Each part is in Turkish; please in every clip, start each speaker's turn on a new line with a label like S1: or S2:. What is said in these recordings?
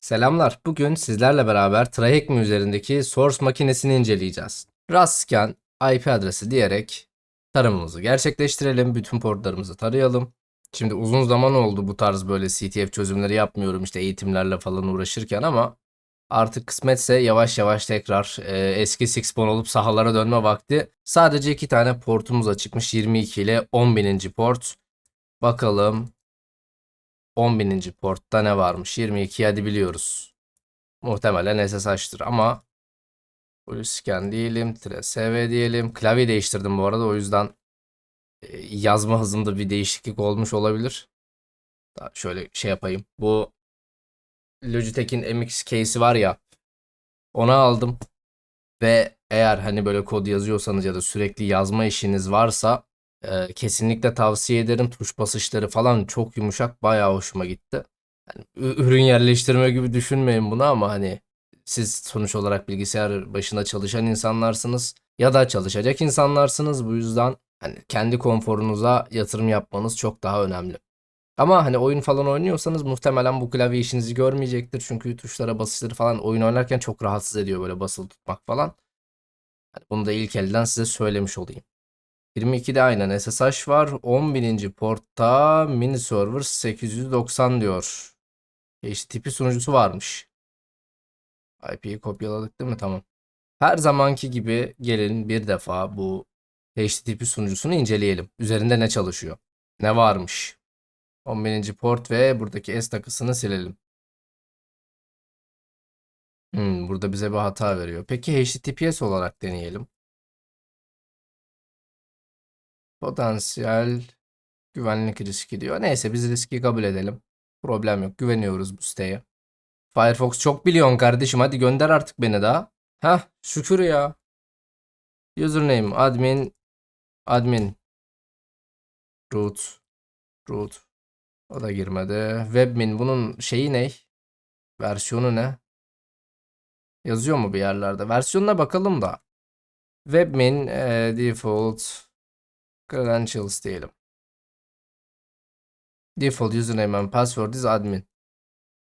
S1: Selamlar. Bugün sizlerle beraber Trahekmi üzerindeki source makinesini inceleyeceğiz. Rastscan IP adresi diyerek tarımımızı gerçekleştirelim. Bütün portlarımızı tarayalım. Şimdi uzun zaman oldu bu tarz böyle CTF çözümleri yapmıyorum işte eğitimlerle falan uğraşırken ama artık kısmetse yavaş yavaş tekrar e, eski Sixpon olup sahalara dönme vakti. Sadece iki tane portumuz açıkmış 22 ile 10.000. port. Bakalım 10.000. portta ne varmış? 22 hadi biliyoruz. Muhtemelen SSH'tır ama scan diyelim, sv diyelim. Klavye değiştirdim bu arada o yüzden e, yazma hızımda bir değişiklik olmuş olabilir. Daha şöyle şey yapayım. Bu Logitech'in MX case'i var ya ona aldım ve eğer hani böyle kod yazıyorsanız ya da sürekli yazma işiniz varsa ee, kesinlikle tavsiye ederim. Tuş basışları falan çok yumuşak. Bayağı hoşuma gitti. Yani ürün yerleştirme gibi düşünmeyin bunu ama hani siz sonuç olarak bilgisayar başında çalışan insanlarsınız ya da çalışacak insanlarsınız. Bu yüzden hani kendi konforunuza yatırım yapmanız çok daha önemli. Ama hani oyun falan oynuyorsanız muhtemelen bu klavye işinizi görmeyecektir. Çünkü tuşlara basışları falan oyun oynarken çok rahatsız ediyor böyle basılı tutmak falan. Hani bunu da ilk elden size söylemiş olayım. 22'de aynen SSH var. 10.000. portta mini server 890 diyor. HTTP sunucusu varmış. IP'yi kopyaladık değil mi? Tamam. Her zamanki gibi gelin bir defa bu HTTP sunucusunu inceleyelim. Üzerinde ne çalışıyor? Ne varmış? 10.000. port ve buradaki S takısını silelim. Hmm, burada bize bir hata veriyor. Peki HTTPS olarak deneyelim. Potansiyel güvenlik riski diyor. Neyse biz riski kabul edelim. Problem yok. Güveniyoruz bu siteye. Firefox çok biliyorsun kardeşim. Hadi gönder artık beni daha. Heh şükür ya. Username admin admin root root o da girmedi. Webmin bunun şeyi ne? Versiyonu ne? Yazıyor mu bir yerlerde? Versiyonuna bakalım da. Webmin e, default Credentials diyelim. Default username and password is admin.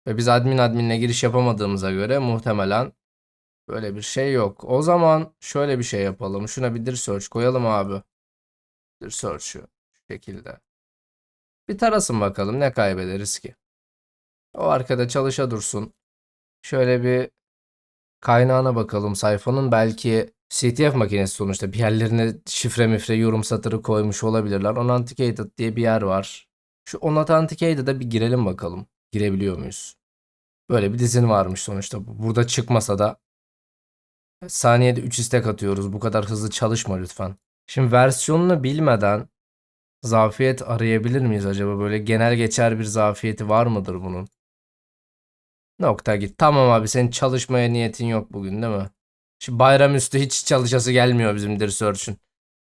S1: Ve biz admin adminle giriş yapamadığımıza göre muhtemelen böyle bir şey yok. O zaman şöyle bir şey yapalım. Şuna bir dir search koyalım abi. Dir search'ü şu şekilde. Bir tarasın bakalım ne kaybederiz ki. O arkada çalışa dursun. Şöyle bir kaynağına bakalım sayfanın belki CTF makinesi sonuçta bir yerlerine şifre mifre yorum satırı koymuş olabilirler. Unauthenticated diye bir yer var. Şu Unauthenticated bir girelim bakalım. Girebiliyor muyuz? Böyle bir dizin varmış sonuçta. Burada çıkmasa da saniyede 3 istek atıyoruz. Bu kadar hızlı çalışma lütfen. Şimdi versiyonunu bilmeden zafiyet arayabilir miyiz acaba? Böyle genel geçer bir zafiyeti var mıdır bunun? Nokta git. Tamam abi senin çalışmaya niyetin yok bugün değil mi? Şu bayramüstü hiç çalışası gelmiyor bizim Dirsearch'ün.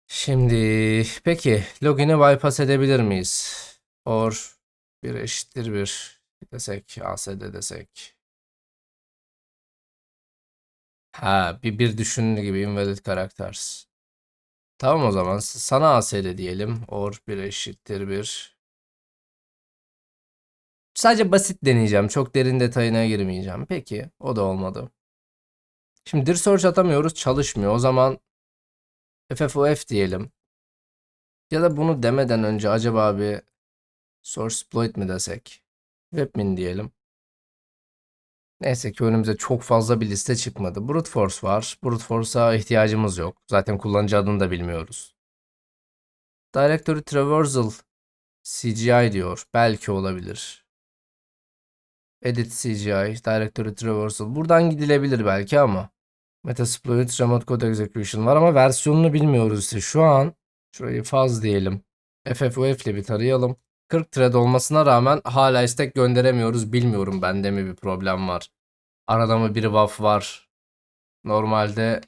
S1: Şimdi peki login'i bypass edebilir miyiz? Or bir eşittir bir desek ASD desek. Ha bir bir düşündüğü gibi invalid characters. Tamam o zaman sana ASD diyelim. Or bir eşittir bir. Sadece basit deneyeceğim. Çok derin detayına girmeyeceğim. Peki o da olmadı. Şimdi dir atamıyoruz çalışmıyor. O zaman FFOF diyelim. Ya da bunu demeden önce acaba bir source exploit mi desek? Webmin diyelim. Neyse ki önümüze çok fazla bir liste çıkmadı. Brute force var. Brute force'a ihtiyacımız yok. Zaten kullanıcı adını da bilmiyoruz. Directory traversal CGI diyor. Belki olabilir. Edit CGI, Directory Traversal. Buradan gidilebilir belki ama. Metasploit Remote Code Execution var ama versiyonunu bilmiyoruz işte. Şu an şurayı faz diyelim. FFUF ile bir tarayalım. 40 thread olmasına rağmen hala istek gönderemiyoruz. Bilmiyorum bende mi bir problem var. Arada mı bir WAF var. Normalde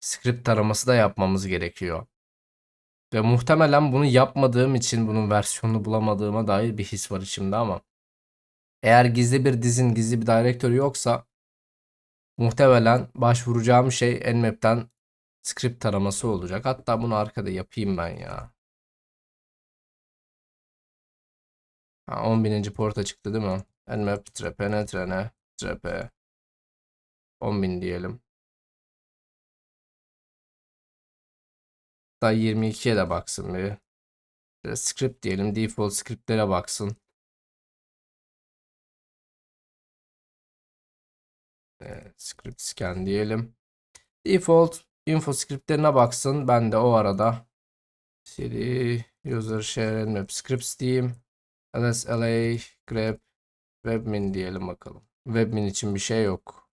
S1: script taraması da yapmamız gerekiyor. Ve muhtemelen bunu yapmadığım için bunun versiyonunu bulamadığıma dair bir his var içimde ama. Eğer gizli bir dizin gizli bir directory yoksa muhtemelen başvuracağım şey Nmap'ten script taraması olacak. Hatta bunu arkada yapayım ben ya. Ha, 10.000. porta çıktı değil mi? Nmap penetre ne? Bootstrap'e 10.000 diyelim. Hatta 22'ye de baksın bir. Script diyelim. Default scriptlere baksın. Evet, script scan diyelim. Default info scriptlerine baksın. Ben de o arada cd user share and map scripts diyeyim. lsla grep webmin diyelim bakalım. Webmin için bir şey yok.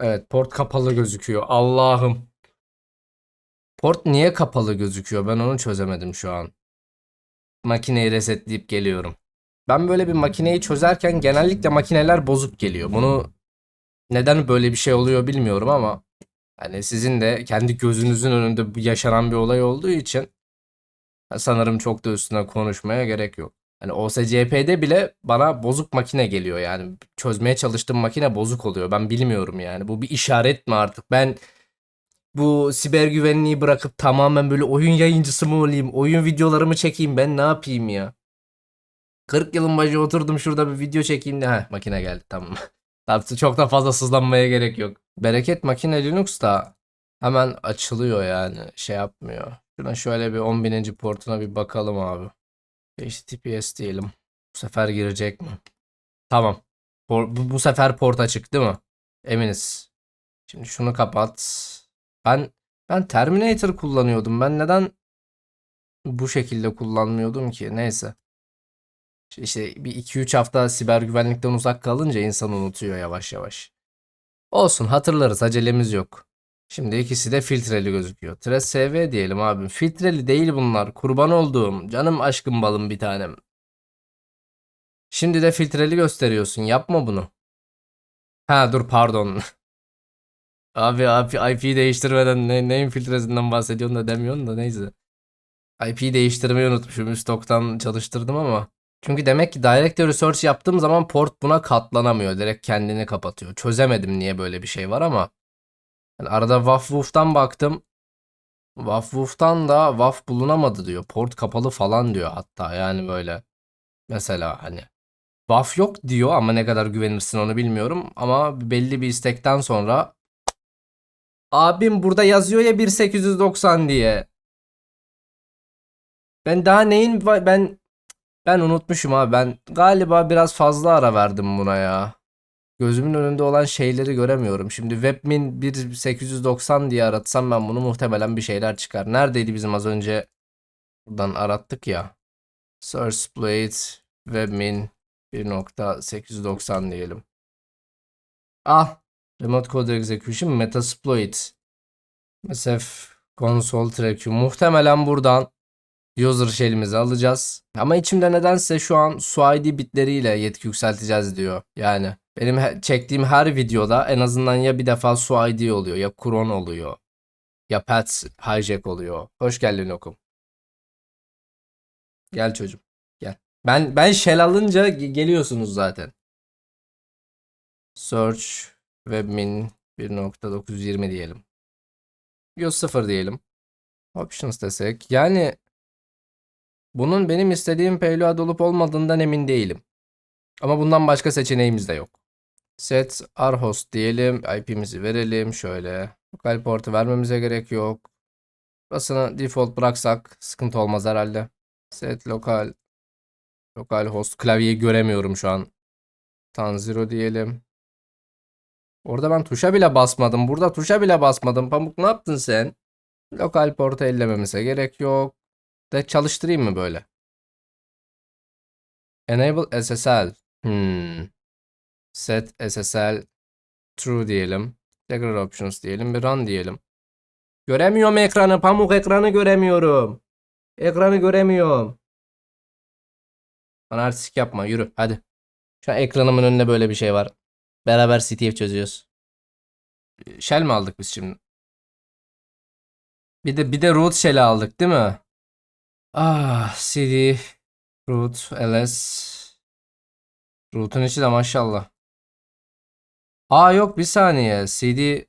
S1: Evet port kapalı gözüküyor. Allah'ım. Port niye kapalı gözüküyor? Ben onu çözemedim şu an. Makineyi resetleyip geliyorum. Ben böyle bir makineyi çözerken genellikle makineler bozuk geliyor. Bunu neden böyle bir şey oluyor bilmiyorum ama hani sizin de kendi gözünüzün önünde yaşanan bir olay olduğu için sanırım çok da üstüne konuşmaya gerek yok. Hani OSCP'de bile bana bozuk makine geliyor yani çözmeye çalıştığım makine bozuk oluyor. Ben bilmiyorum yani. Bu bir işaret mi artık? Ben bu siber güvenliği bırakıp tamamen böyle oyun yayıncısı mı olayım? Oyun videolarımı çekeyim ben ne yapayım ya? 40 yılın başı oturdum şurada bir video çekeyim de heh makine geldi tamam. Tamam çok da fazla sızlanmaya gerek yok. Bereket makine Linux da hemen açılıyor yani şey yapmıyor. Şuna şöyle bir 10.000. portuna bir bakalım abi. HTTPS diyelim. Bu sefer girecek mi? Tamam. Por- bu, bu sefer port açık değil mi? Eminiz. Şimdi şunu kapat. Ben ben Terminator kullanıyordum. Ben neden bu şekilde kullanmıyordum ki? Neyse. İşte bir 2-3 hafta siber güvenlikten uzak kalınca insan unutuyor yavaş yavaş. Olsun hatırlarız acelemiz yok. Şimdi ikisi de filtreli gözüküyor. Tre SV diyelim abim. Filtreli değil bunlar. Kurban olduğum. Canım aşkım balım bir tanem. Şimdi de filtreli gösteriyorsun. Yapma bunu. Ha dur pardon. Abi abi IP'yi değiştirmeden ne, neyin filtresinden bahsediyorsun da demiyorsun da neyse. IP'yi değiştirmeyi unutmuşum. Stoktan çalıştırdım ama. Çünkü demek ki Directory Search yaptığım zaman port buna katlanamıyor. Direkt kendini kapatıyor. Çözemedim niye böyle bir şey var ama. Yani arada WAF baktım. WAF da WAF bulunamadı diyor. Port kapalı falan diyor hatta yani böyle. Mesela hani. WAF yok diyor ama ne kadar güvenirsin onu bilmiyorum. Ama belli bir istekten sonra Abim burada yazıyor ya 1890 diye. Ben daha neyin ben ben unutmuşum abi. Ben galiba biraz fazla ara verdim buna ya. Gözümün önünde olan şeyleri göremiyorum. Şimdi webmin 1890 diye aratsam ben bunu muhtemelen bir şeyler çıkar. Neredeydi bizim az önce buradan arattık ya. Source plate webmin 1.890 diyelim. Ah Remote Code Execution Metasploit. Mesef Console Track Muhtemelen buradan user shell'imizi alacağız. Ama içimde nedense şu an SUID bitleriyle yetki yükselteceğiz diyor. Yani benim çektiğim her videoda en azından ya bir defa SUID oluyor ya Cron oluyor. Ya Pets Hijack oluyor. Hoş geldin okum. Gel çocuğum. Gel. Ben ben shell alınca ge- geliyorsunuz zaten. Search webmin 1.920 diyelim. BIOS 0 diyelim. Options desek. Yani bunun benim istediğim payload olup olmadığından emin değilim. Ama bundan başka seçeneğimiz de yok. Set rhost diyelim. IP'mizi verelim. Şöyle. Lokal portu vermemize gerek yok. Burasını default bıraksak sıkıntı olmaz herhalde. Set lokal lokal host klavyeyi göremiyorum şu an. Tanzero diyelim. Orada ben tuşa bile basmadım. Burada tuşa bile basmadım. Pamuk ne yaptın sen? Lokal portu ellememize gerek yok. De çalıştırayım mı böyle? Enable SSL. Hmm. Set SSL true diyelim. Tekrar options diyelim. Bir run diyelim. Göremiyorum ekranı. Pamuk ekranı göremiyorum. Ekranı göremiyorum. Bana artistik yapma. Yürü. Hadi. Şu an ekranımın önünde böyle bir şey var. Beraber CTF çözüyoruz. Shell mi aldık biz şimdi? Bir de bir de root shell'i aldık değil mi? Ah cd root ls root'un içi de maşallah. Aa yok bir saniye cd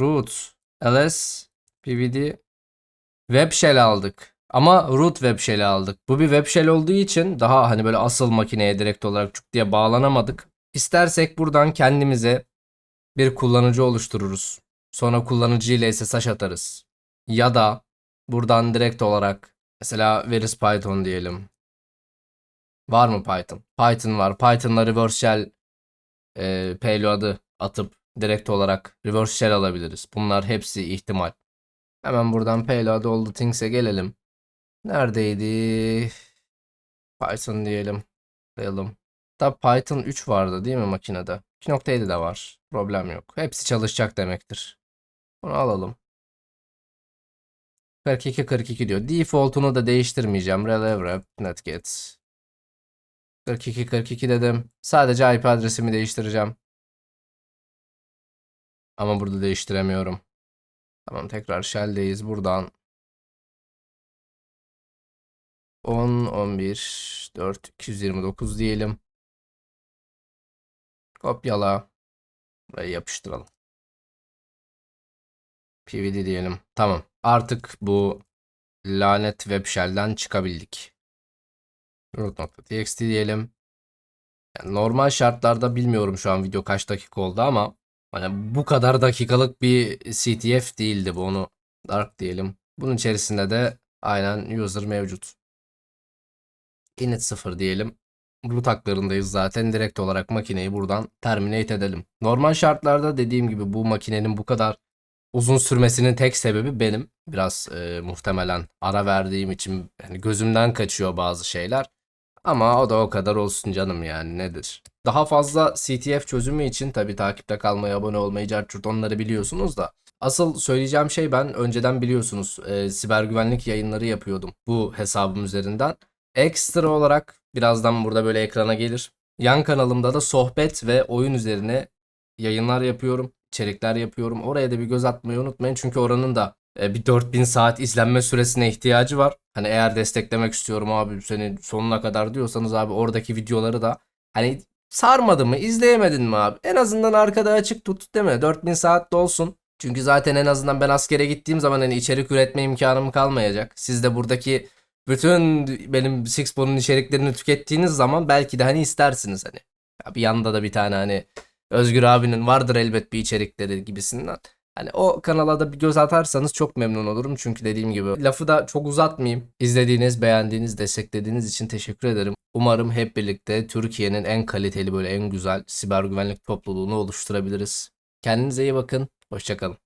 S1: root ls pvd web shell aldık. Ama root web shell'i aldık. Bu bir web shell olduğu için daha hani böyle asıl makineye direkt olarak çuk diye bağlanamadık. İstersek buradan kendimize bir kullanıcı oluştururuz. Sonra kullanıcı ile SSH atarız. Ya da buradan direkt olarak mesela is Python diyelim. Var mı Python? Python var. Python'la reverse shell e, payload'ı atıp direkt olarak reverse shell alabiliriz. Bunlar hepsi ihtimal. Hemen buradan payload all the things'e gelelim. Neredeydi? Python diyelim. Tıklayalım. Da Python 3 vardı değil mi makinede? 2.7 de var. Problem yok. Hepsi çalışacak demektir. Bunu alalım. 42 42 diyor. Default'unu da değiştirmeyeceğim. Rel wrap netget. 42 42 dedim. Sadece IP adresimi değiştireceğim. Ama burada değiştiremiyorum. Tamam tekrar shell'deyiz. Buradan 10 11 4 229 diyelim. Kopyala ve yapıştıralım. PVD diyelim. Tamam. Artık bu lanet web shell'den çıkabildik. root.txt diyelim. Yani normal şartlarda bilmiyorum şu an video kaç dakika oldu ama hani bu kadar dakikalık bir CTF değildi bu onu dark diyelim. Bunun içerisinde de aynen user mevcut. init 0 diyelim. Root haklarındayız zaten. Direkt olarak makineyi buradan terminate edelim. Normal şartlarda dediğim gibi bu makinenin bu kadar uzun sürmesinin tek sebebi benim. Biraz e, muhtemelen ara verdiğim için yani gözümden kaçıyor bazı şeyler. Ama o da o kadar olsun canım yani nedir? Daha fazla CTF çözümü için tabii takipte kalmayı, abone olmayı, carçurt onları biliyorsunuz da. Asıl söyleyeceğim şey ben önceden biliyorsunuz e, siber güvenlik yayınları yapıyordum bu hesabım üzerinden. Ekstra olarak birazdan burada böyle ekrana gelir. Yan kanalımda da sohbet ve oyun üzerine yayınlar yapıyorum, içerikler yapıyorum. Oraya da bir göz atmayı unutmayın çünkü oranın da e, bir 4000 saat izlenme süresine ihtiyacı var. Hani eğer desteklemek istiyorum abi seni sonuna kadar diyorsanız abi oradaki videoları da hani sarmadı mı izleyemedin mi abi? En azından arkada açık tut değil mi? 4000 saat de olsun. Çünkü zaten en azından ben askere gittiğim zaman hani içerik üretme imkanım kalmayacak. Siz de buradaki bütün benim Sixpon'un içeriklerini tükettiğiniz zaman belki de hani istersiniz hani. Ya bir yanda da bir tane hani Özgür abinin vardır elbet bir içerikleri gibisinden. Hani o kanala da bir göz atarsanız çok memnun olurum. Çünkü dediğim gibi lafı da çok uzatmayayım. İzlediğiniz, beğendiğiniz, desteklediğiniz için teşekkür ederim. Umarım hep birlikte Türkiye'nin en kaliteli böyle en güzel siber güvenlik topluluğunu oluşturabiliriz. Kendinize iyi bakın. Hoşçakalın.